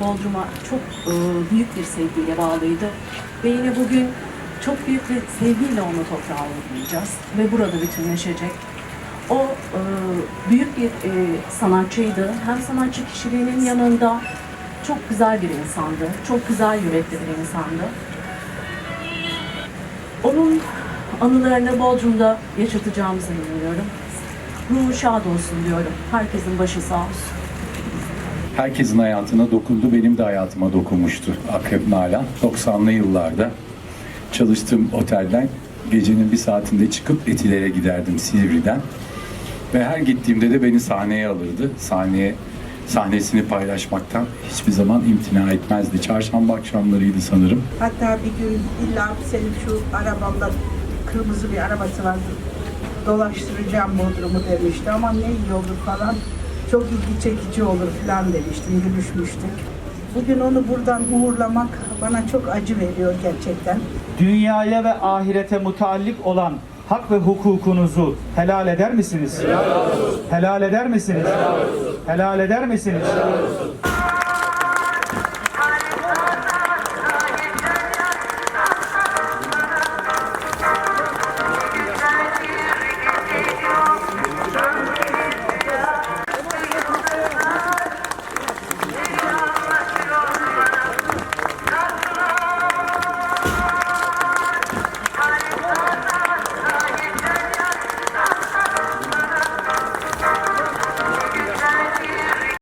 Bodrum'a çok e, büyük bir sevgiyle bağlıydı. Ve yine bugün çok büyük bir sevgiyle onu toprağa uğurlayacağız. Ve burada bütünleşecek. O e, büyük bir e, sanatçıydı. Hem sanatçı kişiliğinin yanında çok güzel bir insandı. Çok güzel yürekli bir insandı. Onun anılarını Bodrum'da yaşatacağımızı inanıyorum. Ruhu şad olsun diyorum. Herkesin başı sağ olsun. Herkesin hayatına dokundu, benim de hayatıma dokunmuştu Akrep Nalan. 90'lı yıllarda çalıştığım otelden gecenin bir saatinde çıkıp Etiler'e giderdim Silivri'den. Ve her gittiğimde de beni sahneye alırdı. Sahneye sahnesini paylaşmaktan hiçbir zaman imtina etmezdi. Çarşamba akşamlarıydı sanırım. Hatta bir gün illa senin şu arabanda kırmızı bir arabası vardı. Dolaştıracağım Bodrum'u demişti ama ne iyi olur falan. Çok ilgi çekici olur falan demiştim, gülüşmüştük. Bugün onu buradan uğurlamak bana çok acı veriyor gerçekten. dünyaya ve ahirete mutallik olan hak ve hukukunuzu helal eder misiniz? Helal, eder misiniz? Helal, eder misiniz?